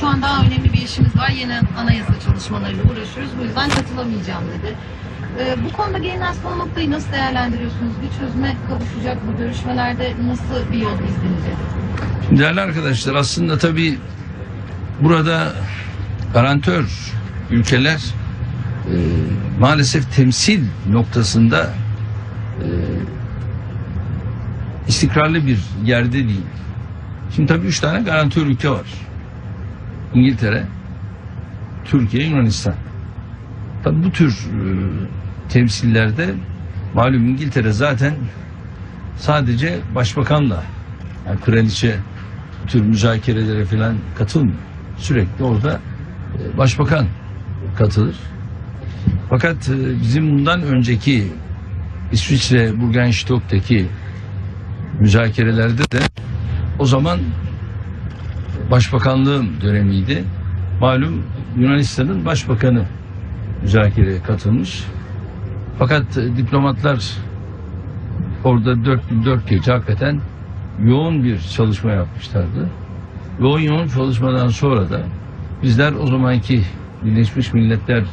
Şu an daha önemli bir işimiz var. Yeni anayasa çalışmalarıyla uğraşıyoruz. Bu yüzden katılamayacağım dedi. Ee, bu konuda gelinen son noktayı nasıl değerlendiriyorsunuz? Bir çözüme kavuşacak bu görüşmelerde nasıl bir yol izlenecek? Değerli arkadaşlar aslında tabii burada garantör ülkeler e, maalesef temsil noktasında e, istikrarlı bir yerde değil. Şimdi tabii üç tane garantör ülke var. İngiltere, Türkiye, Yunanistan. Tabii bu tür e, temsillerde malum İngiltere zaten sadece başbakanla yani kraliçe tür müzakerelere falan katılmıyor. Sürekli orada e, başbakan katılır. Fakat e, bizim bundan önceki İsviçre Burgenstock'taki müzakerelerde de o zaman başbakanlığım dönemiydi. Malum Yunanistan'ın başbakanı müzakereye katılmış. Fakat e, diplomatlar orada dört gün dört gece hakikaten yoğun bir çalışma yapmışlardı. Yoğun yoğun çalışmadan sonra da bizler o zamanki Birleşmiş Milletler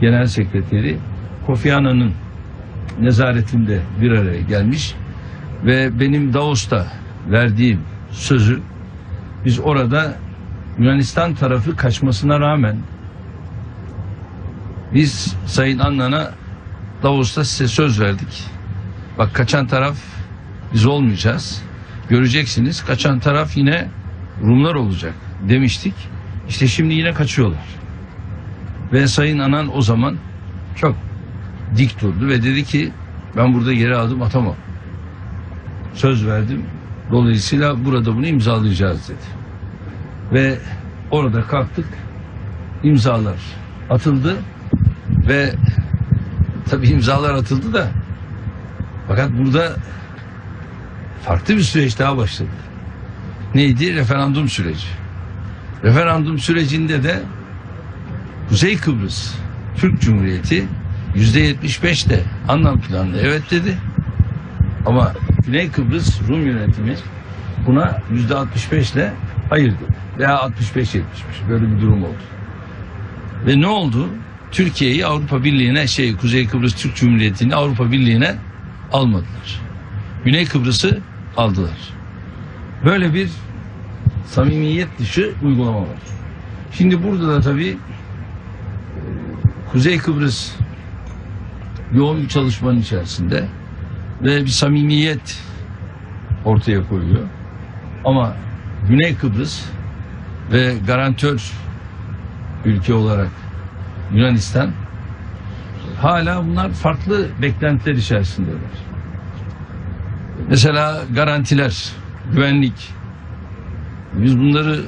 Genel Sekreteri Kofi Annan'ın nezaretinde bir araya gelmiş ve benim Davos'ta verdiğim sözü biz orada Yunanistan tarafı kaçmasına rağmen biz Sayın Annan'a Davos'ta size söz verdik. Bak kaçan taraf biz olmayacağız. Göreceksiniz kaçan taraf yine Rumlar olacak demiştik. İşte şimdi yine kaçıyorlar. Ve Sayın Anan o zaman çok dik durdu ve dedi ki ben burada geri adım atamam. Söz verdim. Dolayısıyla burada bunu imzalayacağız dedi. Ve orada kalktık. imzalar atıldı ve tabii imzalar atıldı da fakat burada farklı bir süreç daha başladı. Neydi? Referandum süreci. Referandum sürecinde de Kuzey Kıbrıs Türk Cumhuriyeti yüzde yetmiş beş de anlam planlı evet dedi. Ama Güney Kıbrıs Rum yönetimi buna yüzde altmış beşle hayır. Veya 65 yetmişmiş. Böyle bir durum oldu. Ve ne oldu? Türkiye'yi Avrupa Birliği'ne şey Kuzey Kıbrıs Türk Cumhuriyeti'ni Avrupa Birliği'ne almadılar. Güney Kıbrıs'ı aldılar. Böyle bir samimiyet dışı uygulama var. Şimdi burada da tabii e, Kuzey Kıbrıs yoğun bir çalışmanın içerisinde ve bir samimiyet ortaya koyuyor. Ama Güney Kıbrıs ve garantör ülke olarak Yunanistan hala bunlar farklı beklentiler içerisindeler. Mesela garantiler, güvenlik. Biz bunları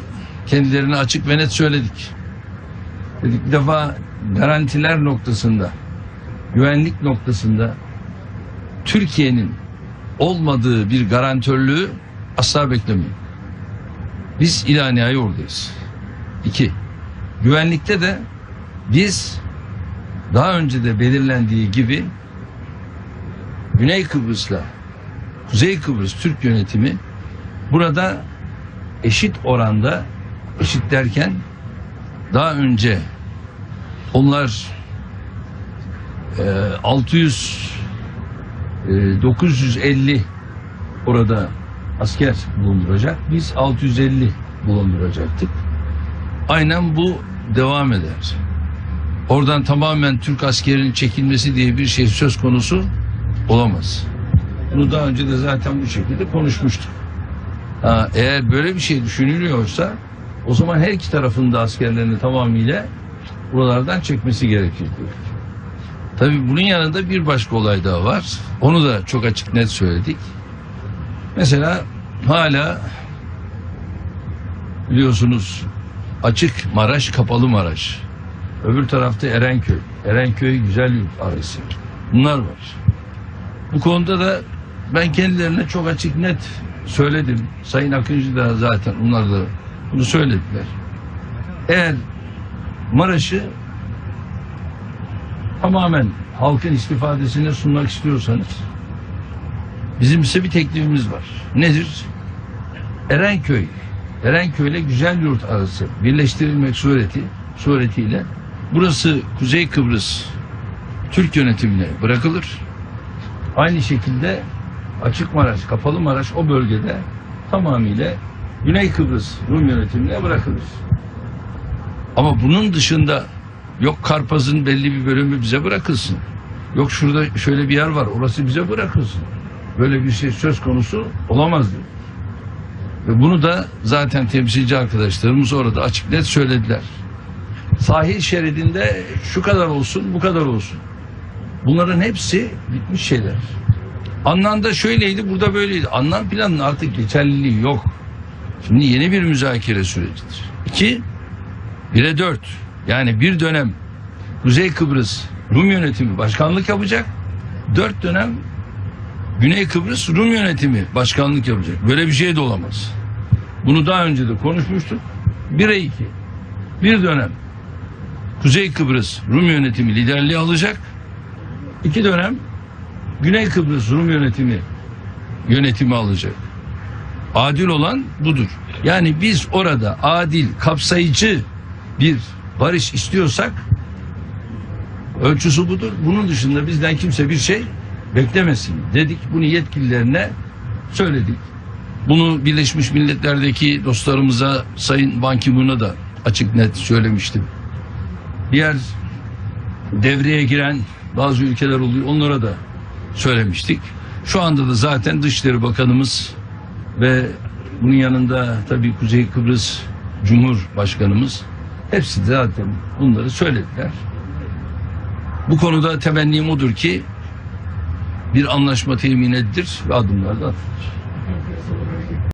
kendilerine açık ve net söyledik. Dedik bir defa garantiler noktasında, güvenlik noktasında Türkiye'nin olmadığı bir garantörlüğü asla beklemeyin. Biz ilah nihai oradayız. İki, güvenlikte de biz daha önce de belirlendiği gibi Güney Kıbrıs'la Kuzey Kıbrıs Türk yönetimi burada eşit oranda eşit derken daha önce onlar e, 600 e, 950 orada asker bulunduracak. Biz 650 bulunduracaktık. Aynen bu devam eder. Oradan tamamen Türk askerinin çekilmesi diye bir şey söz konusu olamaz. Bunu daha önce de zaten bu şekilde konuşmuştuk. Ha, eğer böyle bir şey düşünülüyorsa o zaman her iki tarafın da askerlerini tamamıyla buralardan çekmesi gerekir diyor. Tabii bunun yanında bir başka olay daha var. Onu da çok açık net söyledik. Mesela hala biliyorsunuz açık Maraş, kapalı Maraş. Öbür tarafta Erenköy. Erenköy güzel yurt arası. Bunlar var. Bu konuda da ben kendilerine çok açık net söyledim. Sayın Akıncı da zaten onlar da bunu söylediler. Eğer Maraş'ı tamamen halkın istifadesine sunmak istiyorsanız bizim ise bir teklifimiz var. Nedir? Erenköy Erenköy ile Güzel Yurt arası birleştirilmek sureti suretiyle burası Kuzey Kıbrıs Türk yönetimine bırakılır. Aynı şekilde Açık Maraş, Kapalı Maraş o bölgede tamamıyla Güney Kıbrıs Rum yönetimine bırakılır. Ama bunun dışında yok Karpaz'ın belli bir bölümü bize bırakılsın. Yok şurada şöyle bir yer var orası bize bırakılsın. Böyle bir şey söz konusu olamaz. Ve bunu da zaten temsilci arkadaşlarımız orada açık net söylediler. Sahil şeridinde şu kadar olsun bu kadar olsun. Bunların hepsi bitmiş şeyler. Anlamda şöyleydi burada böyleydi. Anlam planının artık geçerliliği yok. Şimdi yeni bir müzakere sürecidir. İki, bire dört. Yani bir dönem Kuzey Kıbrıs Rum yönetimi başkanlık yapacak. Dört dönem Güney Kıbrıs Rum yönetimi başkanlık yapacak. Böyle bir şey de olamaz. Bunu daha önce de konuşmuştuk. Bire iki. Bir dönem Kuzey Kıbrıs Rum yönetimi liderliği alacak. İki dönem Güney Kıbrıs Rum yönetimi yönetimi alacak. Adil olan budur. Yani biz orada adil, kapsayıcı bir barış istiyorsak ölçüsü budur. Bunun dışında bizden kimse bir şey beklemesin dedik. Bunu yetkililerine söyledik. Bunu Birleşmiş Milletler'deki dostlarımıza Sayın Ban Ki-moon'a da açık net söylemiştim. Diğer devreye giren bazı ülkeler oluyor. Onlara da söylemiştik. Şu anda da zaten Dışişleri Bakanımız ve bunun yanında tabii Kuzey Kıbrıs Cumhurbaşkanımız hepsi de zaten bunları söylediler. Bu konuda temennim odur ki bir anlaşma temin edilir ve adımlar da atılır.